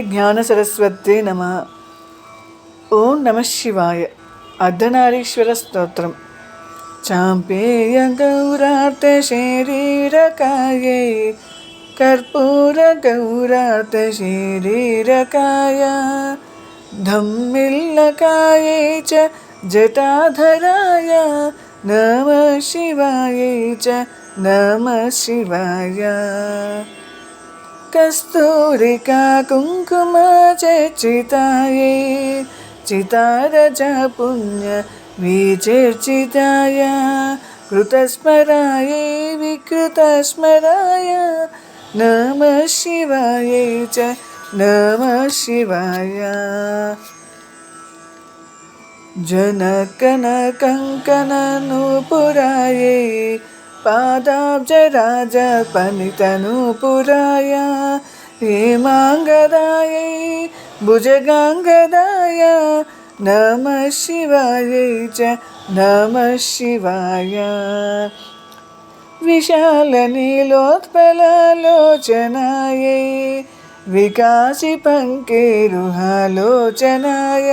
జ్ఞాన సరస్వతి నమ ఓం నమ శివాయ అర్ధనారీశ్వర స్తోత్రం చాంపేయ గౌరార్త శరీరకాయే కర్పూర గౌరార్త శరీరకాయ ధమ్మిల్లకాయే చ జటాధరాయ నమ శివాయ చ నమ കസ്തൂരിക കുങ്കുമ ചേർച്ചിതായേ ചിതാരജ പുണ്യ വിചേർച്ചിതായ കൃതസ്മരായേ വികൃതസ്മരായ. നമ ശിവായേ ച നമ ശിവായ ജനകനകങ്കനനുപുരായേ. पादाब्जराजपनितनूपुराय हेमाङ्गदायै भुजगाङ्गदाय नमः शिवायै च नमः शिवाय। विशालनीलोत्पललोचनायै विकासिपङ्केरुहालोचनाय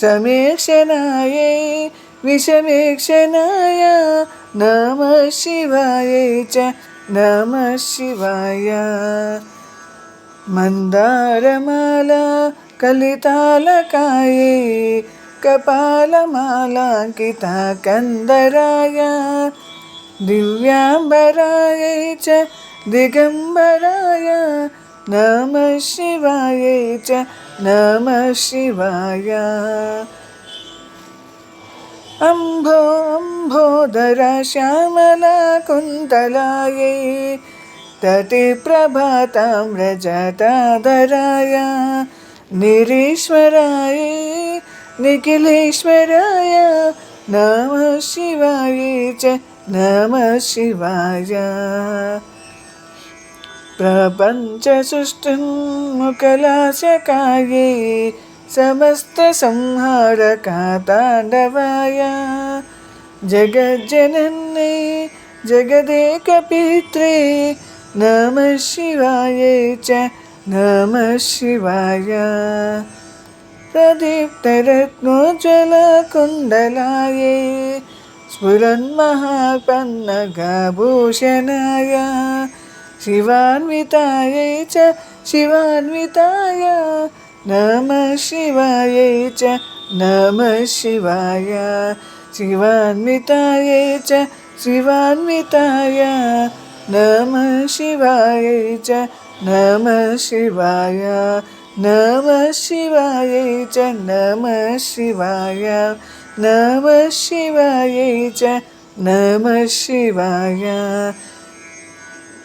समीक्षणाय विषमीक्षणाय നമ ശിവായ ച നമ ശിവായ. മന്ദാരമാല കലിതാലകായേ കപാലമാലാങ്കിതാകന്ദരായ ദിവ്യാംബരായ ച ദിഗംബരായ നമ ശിവായ ച നമ ശിവായ. अम्भो अम्भोदर श्यामला कुन्तलायै तटिप्रभाताम्रजटाधराय निरीश्वराय निखिलेश्वराय नमः शिवाय च नमः शिवाय। प्रपञ्चसुष्टुन्मुकलाशकाये समस्तसंहारकाताण्डवाय जगज्जनन्ये जगदेकपित्रे नमः शिवाय च नमः शिवाय प्रदीप्तरत्नोज्ज्वलकुण्डलाये स्फुरन्महापन्नगभूषणाय शिवान्वितायै च शिवान्विताय नमः शिवायै च, नमः शिवाय। शिवान्वितायै च, शिवान्विताय। नमः शिवायै च, नमः शिवाय। नमः शिवायै च, नमः शिवाय। नमः शिवायै च, नमः शिवाय।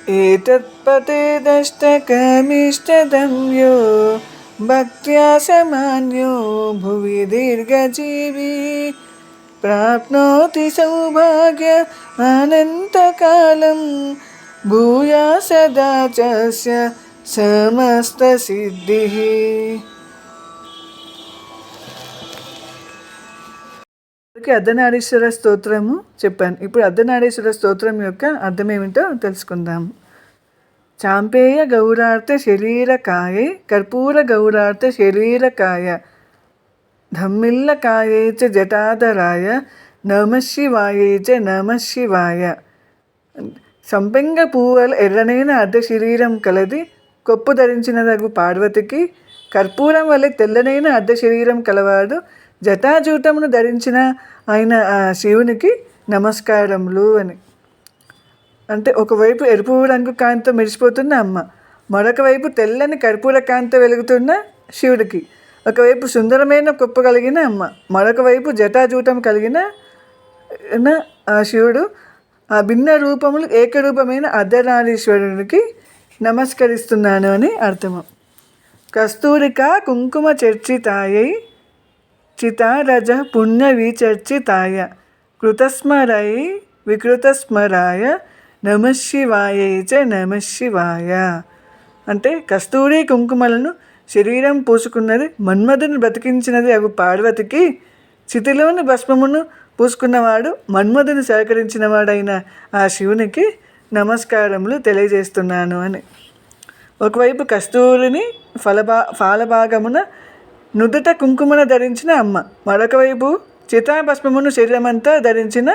एतत्पतेदष्टकमिष्टदं यो భక్త్యాసమాన్యో భువి దీర్ఘజీవి ప్రాప్నోతి సౌభాగ్య అనంతకాలం భూయా సదాచస్య సమస్త సిద్ధి అర్ధనారీశ్వర స్తోత్రము చెప్పాను. ఇప్పుడు అర్ధనారీశ్వర స్తోత్రం యొక్క అర్థం ఏమిటో తెలుసుకుందాం. చాంపేయ గౌరార్థ శరీరకాయే కర్పూర గౌరార్థ శరీరకాయ. ధమ్మిల్లకాయే చ జటాదరాయ నమ శివాయే చ నమ శివాయ. సంపెంగ పువ్వుల ఎర్రనైన అర్ధ శరీరం కలది కొప్పు ధరించినదగు పార్వతికి కర్పూరం వలె తెల్లనైన అర్ధ శరీరం కలవాడు జటాజూటమును ధరించిన ఆయన శివునికి నమస్కారములు అని. అంటే ఒకవైపు ఎరుపు రంగు కాంతితో మెరిసిపోతున్న అమ్మ మరొక వైపు తెల్లని కర్పూర కాంతి వెలుగుతున్న శివుడికి. ఒకవైపు సుందరమైన కుప్ప కలిగిన అమ్మ మరొక వైపు జటాజూటం కలిగిన ఆ శివుడు. ఆ భిన్న రూపములు ఏకరూపమైన అర్ధనారీశ్వరునికి నమస్కరిస్తున్నాను అని అర్థము. కస్తూరిక కుంకుమ చర్చితాయై చితారజ పుణ్యవి చర్చి తాయ కృతస్మరై వికృతస్మరాయ నమశివాయ చ నమశివాయ అంటే కస్తూరి కుంకుమలను శరీరం పూసుకున్నది మన్మధుని బ్రతికించినది అగు పార్వతికి చితిలోని భస్మమును పూసుకున్నవాడు మన్మధుని సహకరించినవాడైన ఆ శివునికి నమస్కారములు తెలియజేస్తున్నాను అని. ఒకవైపు కస్తూరిని ఫలభా ఫాలభాగమున నుదుట కుంకుమను ధరించిన అమ్మ మరొక వైపు చితాభస్మమును శరీరమంతా ధరించిన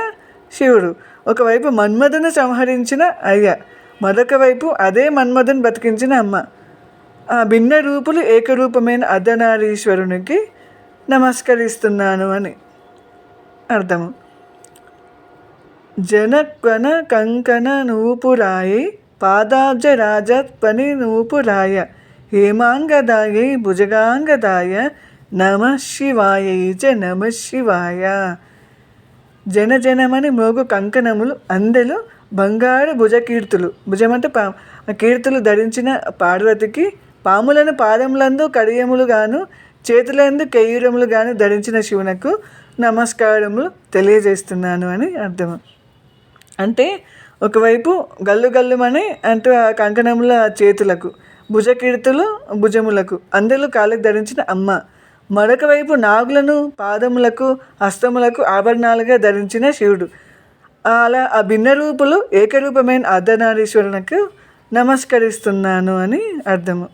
శివుడు. ఒకవైపు మన్మథను సంహరించిన అయ్య మరొక వైపు అదే మన్మథను బతికించిన అమ్మ. ఆ భిన్న రూపులు ఏకరూపమైన అర్ధనారీశ్వరునికి నమస్కరిస్తున్నాను అని అర్థము. జనక్వన కంకణ నూపురాయి పాదాబ్జ రాజత్పని నూపురాయ హేమాంగదాయ భుజగాంగదాయ నమ శివాయ చ నమ శివాయ. జన జనమని మోగు కంకణములు అందెలు బంగారు భుజకీర్తులు. భుజమంటే పా కీర్తులు ధరించిన పార్వతికి పాములను పాదములందు కడియములు గాను చేతులందు కేయూరములు గాను ధరించిన శివునకు నమస్కారములు తెలియజేస్తున్నాను అని అర్థం అంటే ఒకవైపు గల్లు గల్లుమని అంటే ఆ కంకణముల చేతులకు భుజకీర్తులు భుజములకు అందరూ కాళ్ళకు ధరించిన అమ్మ మరొక వైపు నాగులను పాదములకు హస్తములకు ఆభరణాలుగా ధరించిన శివుడు. అలా ఆ భిన్న రూపులు ఏకరూపమైన అర్ధనారీశ్వరునికి నమస్కరిస్తున్నాను అని అర్థము.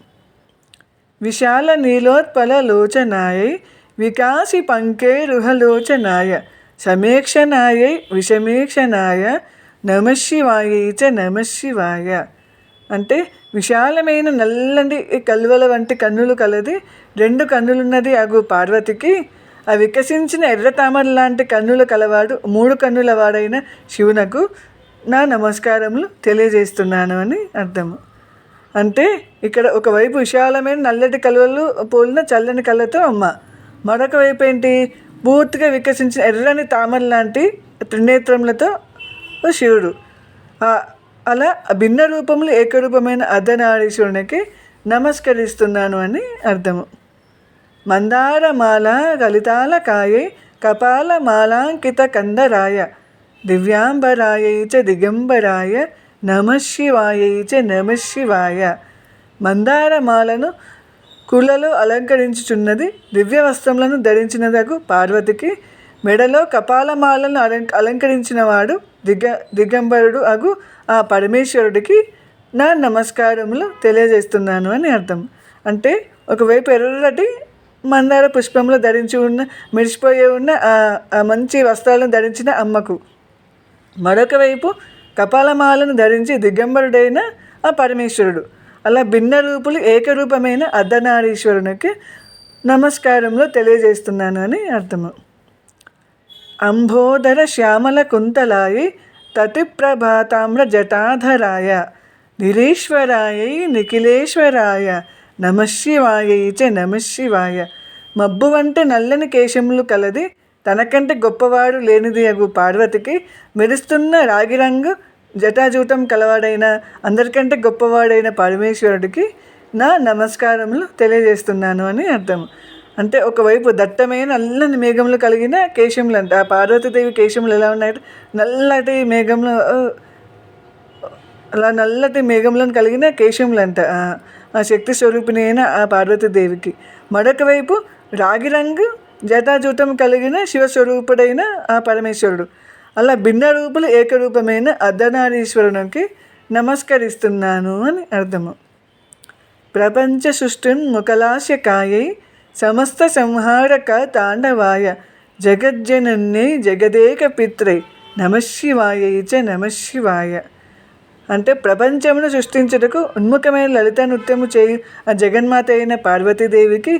విశాల నీలోత్పల లోచనాయ వికాసి పంకే రుహలోచనాయ సమీక్షనాయ విషమీక్షనాయ నమశివాయ చ నమశివాయ అంటే విశాలమైన నల్లని కలువల వంటి కన్నులు కలది. రెండు కన్నులున్నది అగు పార్వతికి. ఆ వికసించిన ఎర్ర తామర లాంటి కన్నులు కలవాడు మూడు కన్నుల వాడైన శివునకు నా నమస్కారములు తెలియజేస్తున్నాను అని అర్థము. అంటే ఇక్కడ ఒకవైపు విశాలమైన నల్లటి కలువలు పోలిన చల్లని కళ్ళతో అమ్మ. మరొక వైపు ఏంటి? పూర్తిగా వికసించిన ఎర్రని తామర లాంటి త్రినేత్రములతో శివుడు. అలా భిన్న రూపములు ఏకరూపమైన అర్ధనారీశ్వరునికి నమస్కరిస్తున్నాను అని అర్థము. మందారమాల కలితాల కాయే కపాల మాలాంకిత కందరాయ దివ్యాంబరాయ చ దిగంబరాయ నమశివాయ చ నమశివాయ మందారమాలను కులలో అలంకరించుచున్నది దివ్య వస్త్రములను ధరించినదకు పార్వతికి మెడలో కపాలమాలను అలం అలంకరించినవాడు దిగ దిగంబరుడు అగు ఆ పరమేశ్వరుడికి నా నమస్కారములు తెలియజేస్తున్నాను అని అర్థం. అంటే ఒకవైపు ఎర్రటి మందార పుష్పములు ధరించి ఉన్న మెరిసిపోయే ఉన్న ఆ మంచి వస్త్రాలను ధరించిన అమ్మకు. మరొక వైపు కపాలమాలను ధరించి దిగంబరుడైన ఆ పరమేశ్వరుడు. అలా భిన్న రూపులు ఏకరూపమైన అర్ధనారీశ్వరునికి నమస్కారంలో తెలియజేస్తున్నాను అని అర్థము. అంబోదర శ్యామల కుంతలాయి తతిప్రభాతామ్ర జటాధరాయ నిరీశ్వరాయ నిఖిలేశ్వరాయ నమశివాయ చ నమశివాయ మబ్బు వంటి నల్లని కేశములు కలది తనకంటే గొప్పవాడు లేనిది అగు పార్వతికి మెరుస్తున్న రాగి రంగు జటాజూటం కలవాడైన అందరికంటే గొప్పవాడైన పరమేశ్వరుడికి నా నమస్కారములు తెలియజేస్తున్నాను అని అర్థం. అంటే ఒకవైపు దట్టమైన నల్లని మేఘములు కలిగిన కేశములు అంటే. ఆ పార్వతీదేవి కేశములు ఎలా ఉన్నాయి? నల్లటి మేఘంలో అలా నల్లటి మేఘములను కలిగిన కేశములంట ఆ శక్తి స్వరూపిణి అయిన ఆ పార్వతీదేవికి. మరొక వైపు రాగి రంగు జటాజూటం కలిగిన శివస్వరూపుడైన ఆ పరమేశ్వరుడు. అలా భిన్న రూపులు ఏకరూపమైన అర్ధనారీశ్వరునికి నమస్కరిస్తున్నాను అని అర్థము. ప్రపంచ సృష్టిన్ ముఖలాశకాయై సమస్త సంహారక తాండవాయ జగజ్జనన్నే జగదేక పిత్రై నమశివాయ చ నమశివాయ అంటే ప్రపంచమును సృష్టించుటకు ఉన్ముఖమైన లలిత నృత్యము చేయి ఆ జగన్మాత అయిన పార్వతీదేవికి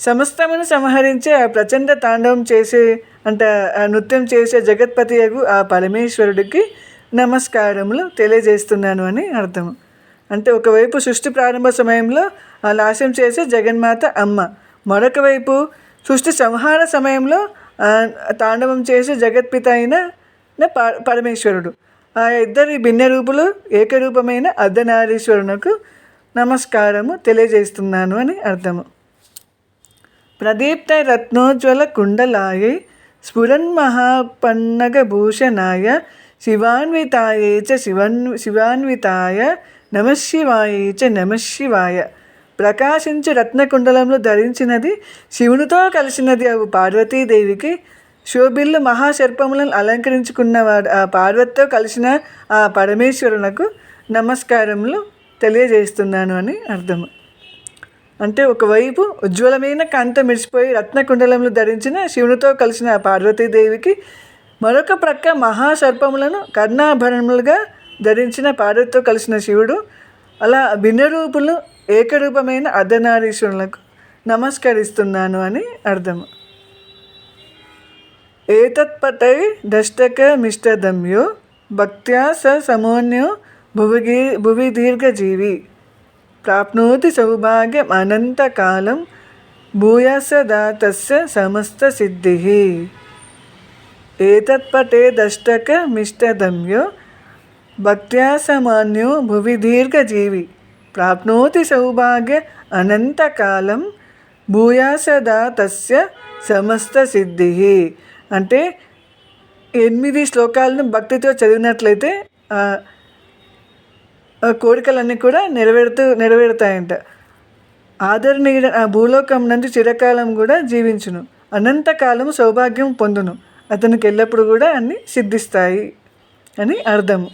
సమస్తమును సంహరించే ఆ ప్రచండ తాండవం చేసే అంటే ఆ నృత్యం చేసే జగత్పతి ఆ పరమేశ్వరుడికి నమస్కారములు తెలియజేస్తున్నాను అని అర్థం అంటే ఒకవైపు సృష్టి ప్రారంభ సమయంలో ఆ లాస్యం చేసే జగన్మాత అమ్మ మరొక వైపు సృష్టి సంహార సమయంలో తాండవం చేసే జగత్పిత అయిన పరమేశ్వరుడు. ఆ ఇద్దరి భిన్న రూపులు ఏకరూపమైన అర్ధనారీశ్వరునకు నమస్కారము తెలియజేస్తున్నాను అని అర్థము. ప్రదీప్త రత్నోజ్వల కుండలాయ స్ఫురన్మహాపన్నగభూషణాయ శివాన్వితాయ చ శివన్ శివాన్వితాయ నమశివాయ చ నమశివాయ ప్రకాశించి రత్నకుండలంలో ధరించినది శివునితో కలిసినది అవు పార్వతీదేవికి. శోభిల్లు మహాశర్పములను అలంకరించుకున్నవాడు ఆ పార్వతితో కలిసిన ఆ పరమేశ్వరునకు నమస్కారములు తెలియజేస్తున్నాను అని అర్థము అంటే ఒకవైపు ఉజ్వలమైన కాంత మెరిసిపోయి రత్నకుండలంలో ధరించిన శివునితో కలిసిన ఆ పార్వతీదేవికి మరొక ప్రక్క మహాసర్పములను కర్ణాభరణములుగా ధరించిన పార్వతితో కలిసిన శివుడు అలా భిన్న రూపులు ఏకరూపమైన అర్ధనారీశ్వరులకు నమస్కరిస్తున్నాను అని అర్థం. ఏతత్పటై దష్టకమిష్టదమ్యో భక్త్యా స సమోన్యో భువిగి భువి దీర్ఘజీవి ప్రాప్నోతి సౌభాగ్యం అనంతకాలం భూయసదాతస్య సమస్త సిద్ధి. ఏతత్పటే దష్టకమిష్టదమ్యో భక్త్యా సమాన్యో భువి దీర్ఘజీవి ప్రాప్నోతి సౌభాగ్య అనంతకాలం భూయాసదా తస్య సమస్త సిద్ధి అంటే ఎనిమిది శ్లోకాలను భక్తితో చదివినట్లయితే ఆ కోరికలన్నీ కూడా నెరవేరుతూ నెరవేరుతాయంట. ఆదరణీయ ఆ భూలోకం నుండి చిరకాలం కూడా జీవించును. అనంతకాలం సౌభాగ్యం పొందును. అతనికి ఎల్లప్పుడు కూడా అన్నీ సిద్ధిస్తాయి అని అర్థము.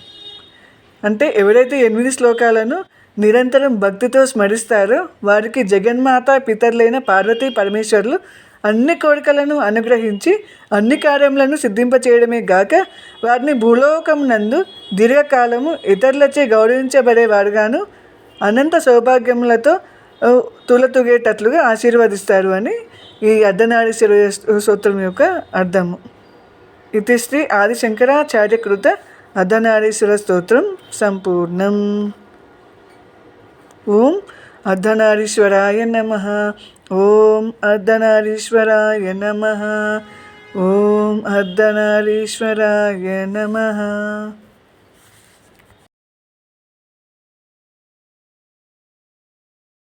అంటే ఎవరైతే ఎనిమిది శ్లోకాలను నిరంతరం భక్తితో స్మరిస్తారో. వారికి జగన్మాత పితరులైన పార్వతీ పరమేశ్వరులు అన్ని కోరికలను అనుగ్రహించి అన్ని కార్యములను సిద్ధింపచేయడమే గాక వారిని భూలోకం నందు దీర్ఘకాలము ఇతరులచే గౌరవించబడేవారుగాను అనంత సౌభాగ్యములతో తులతుగేటట్లుగా ఆశీర్వదిస్తారు అని ఈ అర్ధనారీశ్వర సూత్రం యొక్క అర్థము. ఇది శ్రీ ఆదిశంకరాచార్యకృత అర్ధనారీశ్వర స్తోత్రం సంపూర్ణం. ஓம் அர்த்தநாரீஸ்வராய நம ஓம் அர்த்தநாரீஸ்வராய நம ஓம் அர்த்தநாரீஸ்வராய நம